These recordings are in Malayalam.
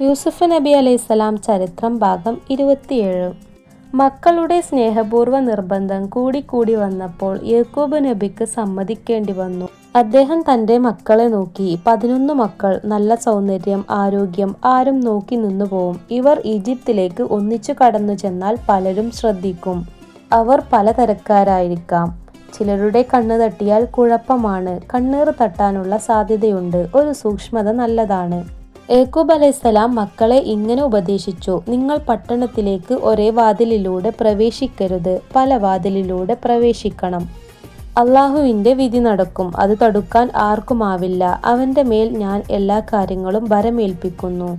യൂസുഫ് നബി അലൈഹിസ്സലാം ചരിത്രം ഭാഗം ഇരുപത്തിയേഴ്. മക്കളുടെ സ്നേഹപൂർവ നിർബന്ധം കൂടിക്കൂടി വന്നപ്പോൾ യേക്കൂബ് നബിക്ക് സമ്മതിക്കേണ്ടി വന്നു. അദ്ദേഹം തന്റെ മക്കളെ നോക്കി പതിനൊന്ന് മക്കൾ നല്ല സൗന്ദര്യം ആരോഗ്യം ആരും നോക്കി നിന്നു നിന്നുപോവും ഇവർ ഈജിപ്തിലേക്ക് ഒന്നിച്ചു കടന്നു ചെന്നാൽ പലരും ശ്രദ്ധിക്കും. അവർ പലതരക്കാരായിരിക്കാം ചിലരുടെ കണ്ണ് തട്ടിയാൽ കുഴപ്പമാണ്. കണ്ണീർ തട്ടാനുള്ള സാധ്യതയുണ്ട്. ഒരു സൂക്ഷ്മത നല്ലതാണ്. ഏക്കൂബ് അലൈഹിസ്സലാം മക്കളെ ഇങ്ങനെ ഉപദേശിച്ചു നിങ്ങൾ പട്ടണത്തിലേക്ക് ഒരേ വാതിലിലൂടെ പ്രവേശിക്കരുത് പല വാതിലിലൂടെ പ്രവേശിക്കണം. അള്ളാഹുവിന്റെ വിധി നടക്കും അത് തടുക്കാൻ ആർക്കുമാവില്ല അവന്റെ മേൽ ഞാൻ എല്ലാ കാര്യങ്ങളും വരമേൽപ്പിക്കുന്നു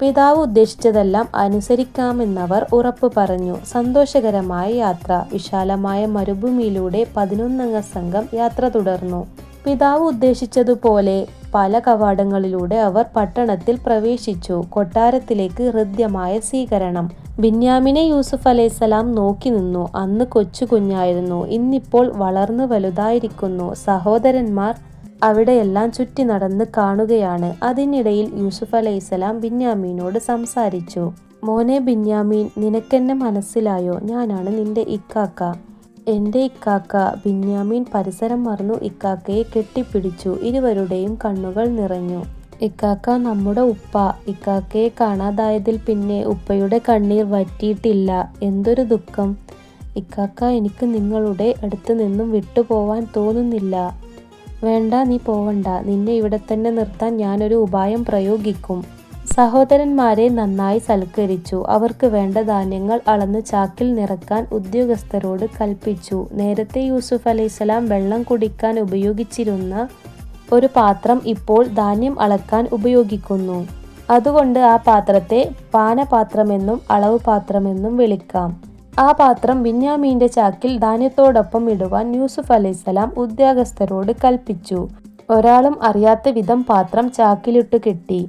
പിതാവ് ഉദ്ദേശിച്ചതെല്ലാം അനുസരിക്കാമെന്നവർ ഉറപ്പ് പറഞ്ഞു. സന്തോഷകരമായ യാത്ര വിശാലമായ മരുഭൂമിയിലൂടെ പതിനൊന്നംഗ സംഘം യാത്ര തുടർന്നു. പിതാവ് ഉദ്ദേശിച്ചതുപോലെ പല കവാടങ്ങളിലൂടെ അവർ പട്ടണത്തിൽ പ്രവേശിച്ചു. കൊട്ടാരത്തിലേക്ക് ഹൃദ്യമായ സ്വീകരണം. ബിന്യാമിനെ യൂസുഫ് അലൈഹിസ്സലാം നോക്കി നിന്നു. അന്ന് കൊച്ചു കുഞ്ഞായിരുന്നു. ഇന്നിപ്പോൾ വളർന്നു വലുതായിരിക്കുന്നു. സഹോദരന്മാർ അവിടെയെല്ലാം ചുറ്റി നടന്ന് കാണുകയാണ്. അതിനിടയിൽ യൂസുഫ് അലൈഹിസ്സലാം ബിന്യാമീനോട് സംസാരിച്ചു. മോനെ ബിന്യാമീൻ നിനക്കെന്നെ മനസ്സിലായോ? ഞാനാണ് നിന്റെ ഇക്കാക്ക. എന്റെ ഇക്കാക്ക ബിന്യാമീൻ പരിസരം മറന്നു ഇക്കാക്കയെ കെട്ടിപ്പിടിച്ചു. ഇരുവരുടെയും കണ്ണുകൾ നിറഞ്ഞു. ഇക്കാക്ക നമ്മുടെ ഉപ്പ. ഇക്കാക്കയെ കാണാതായതിൽ പിന്നെ ഉപ്പയുടെ കണ്ണീർ വറ്റിയിട്ടില്ല. എന്തൊരു ദുഃഖം. ഇക്കാക്ക എനിക്ക് നിങ്ങളുടെ അടുത്ത് നിന്നും വിട്ടുപോവാൻ തോന്നുന്നില്ല. വേണ്ട നീ പോവണ്ട. നിന്നെ ഇവിടെ തന്നെ നിർത്താൻ ഞാനൊരു ഉപായം പ്രയോഗിക്കും. സഹോദരന്മാരെ നന്നായി സൽക്കരിച്ചു. അവർക്ക് വേണ്ട ധാന്യങ്ങൾ അളന്ന് ചാക്കിൽ നിറക്കാൻ ഉദ്യോഗസ്ഥരോട് കൽപ്പിച്ചു. നേരത്തെ യൂസുഫ് അലൈഹിസ്സലാം വെള്ളം കുടിക്കാൻ ഉപയോഗിച്ചിരുന്ന ഒരു പാത്രം ഇപ്പോൾ ധാന്യം അളക്കാൻ ഉപയോഗിക്കുന്നു. അതുകൊണ്ട് ആ പാത്രത്തെ പാനപാത്രമെന്നും അളവ് പാത്രമെന്നും വിളിക്കാം. ആ പാത്രം ബിന്യാമീന്റെ ചാക്കിൽ ധാന്യത്തോടൊപ്പം ഇടുവാൻ യൂസുഫ് അലൈഹിസ്സലാം ഉദ്യോഗസ്ഥരോട് കൽപ്പിച്ചു. ഒരാളും അറിയാത്ത വിധം പാത്രം ചാക്കിലിട്ട് കെട്ടി.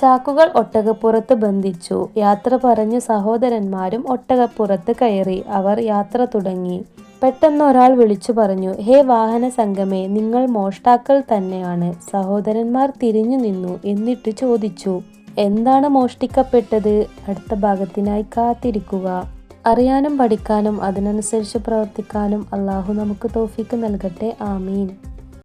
ചാക്കുകൾ ഒട്ടകപ്പുറത്ത് ബന്ധിച്ചു. യാത്ര പറഞ്ഞു സഹോദരന്മാരും ഒട്ടകപ്പുറത്ത് കയറി. അവർ യാത്ര തുടങ്ങി. പെട്ടെന്ന് ഒരാൾ വിളിച്ചു പറഞ്ഞു ഹേ വാഹന സംഘമേ നിങ്ങൾ മോഷ്ടാക്കൾ തന്നെയാണ്. സഹോദരന്മാർ തിരിഞ്ഞു നിന്നു എന്നിട്ട് ചോദിച്ചു എന്താണ് മോഷ്ടിക്കപ്പെട്ടത്? അടുത്ത ഭാഗത്തിനായി കാത്തിരിക്കുക. അറിയാനും പഠിക്കാനും അതിനനുസരിച്ച് പ്രവർത്തിക്കാനും അള്ളാഹു നമുക്ക് തോഫിക്ക് നൽകട്ടെ. ആമീൻ.